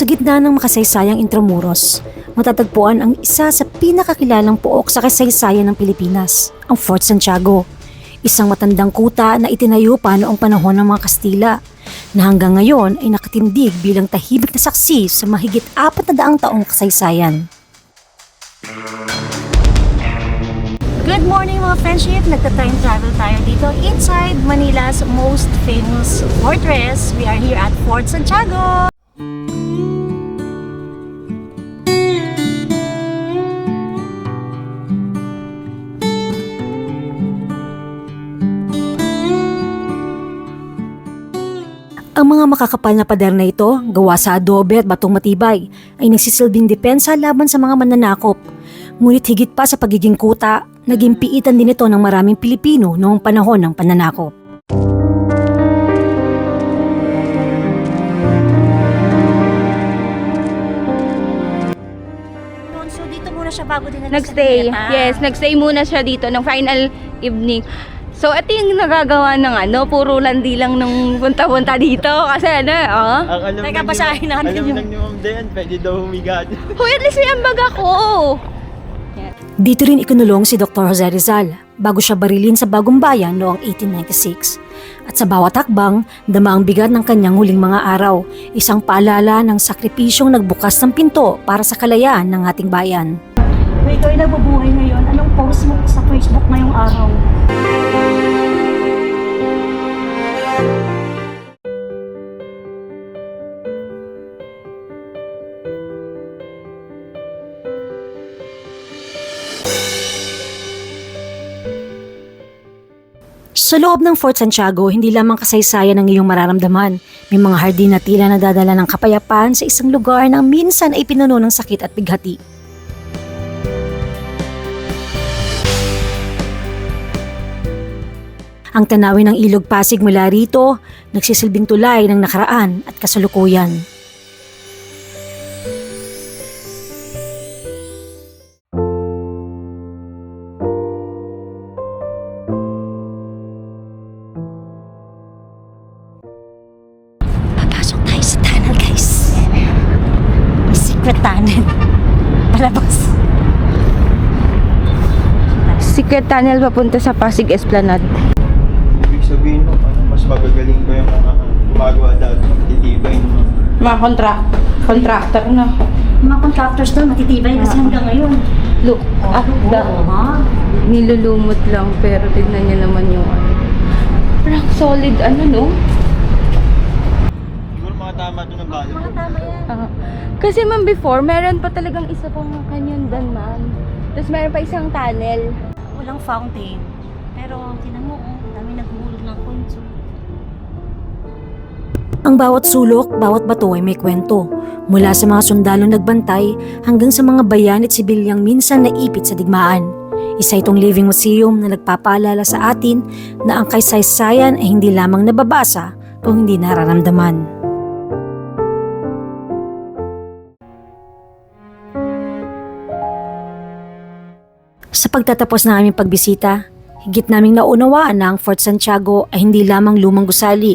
Sa gitna ng makasaysayang Intramuros, matatagpuan ang isa sa pinakakilalang pook sa kasaysayan ng Pilipinas, ang Fort Santiago. Isang matandang kuta na itinayo pa noong panahon ng mga Kastila na hanggang ngayon ay nakatindig bilang tahimik na saksi sa mahigit apat na daang taong kasaysayan. Good morning mga friendship! Nagta-time travel tayo dito inside Manila's most famous fortress. We are here at Fort Santiago! Ang mga makakapal na pader na ito, gawa sa adobe at batong matibay, ay nagsisilbing depensa laban sa mga mananakop. Ngunit higit pa sa pagiging kuta, naging piitan din ito ng maraming Pilipino noong panahon ng pananakop. So dito muna siya bago din Nagstay. Yes, nagstay muna siya dito ng final evening. So, ito yung nagagawa ng ano, puro landi lang nung punta-punta dito. Kasi ano, oh. Ang alam Teka, lang basahin ni- natin alam yung- lang ni Ma'am Dayan, pwede daw humiga. Hoy, at least may ambag ako. Dito rin ikinulong si Dr. Jose Rizal bago siya barilin sa Bagong Bayan noong 1896. At sa bawat hakbang, dama ang bigat ng kanyang huling mga araw, isang paalala ng sakripisyong nagbukas ng pinto para sa kalayaan ng ating bayan. Kung ikaw ay nabubuhay ngayon, Sa loob ng Fort Santiago, hindi lamang kasaysayan ang iyong mararamdaman. May mga hardin na tila nadadala ng kapayapaan sa isang lugar na minsan ay pinuno ng sakit at bighati. Ang tanawin ng ilog Pasig mula rito, nagsisilbing tulay ng nakaraan at kasalukuyan. Tunnel. Palabas. Secret tunnel papunta sa Pasig Esplanade. Ibig sabihin mo, ano, mas magagaling ba yung mga gumagawa dati? Titibay no? Mga contract, contractor na. Mga contractors doon, matitibay kasi hanggang ngayon. Look, ah, da, ha? nilulumot lang pero tignan niyo naman yung ano. Parang solid ano no? Siguro mga tama doon ng bala. Tama yan. Ah, kasi man before, meron pa talagang isa pang canyon dan man. Tapos meron pa isang tunnel. Walang fountain. Pero tinan mo, oh, dami naghulog ng oh. Ang bawat sulok, bawat bato ay may kwento. Mula sa mga sundalong nagbantay hanggang sa mga bayan at sibilyang minsan naipit sa digmaan. Isa itong living museum na nagpapaalala sa atin na ang kaysaysayan ay hindi lamang nababasa kung hindi nararamdaman. Sa pagtatapos ng aming pagbisita, higit naming naunawaan na ang Fort Santiago ay hindi lamang lumang gusali.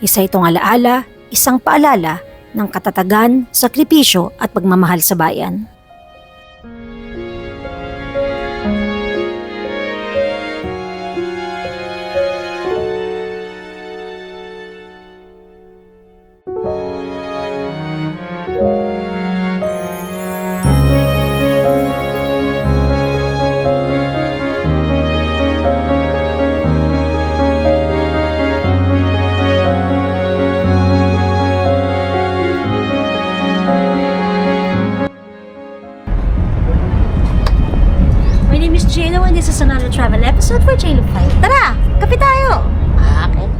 Isa itong alaala, isang paalala ng katatagan, sakripisyo at pagmamahal sa bayan. JLo and this is another travel episode for JLo 5. Tara! Kape tayo! Akin.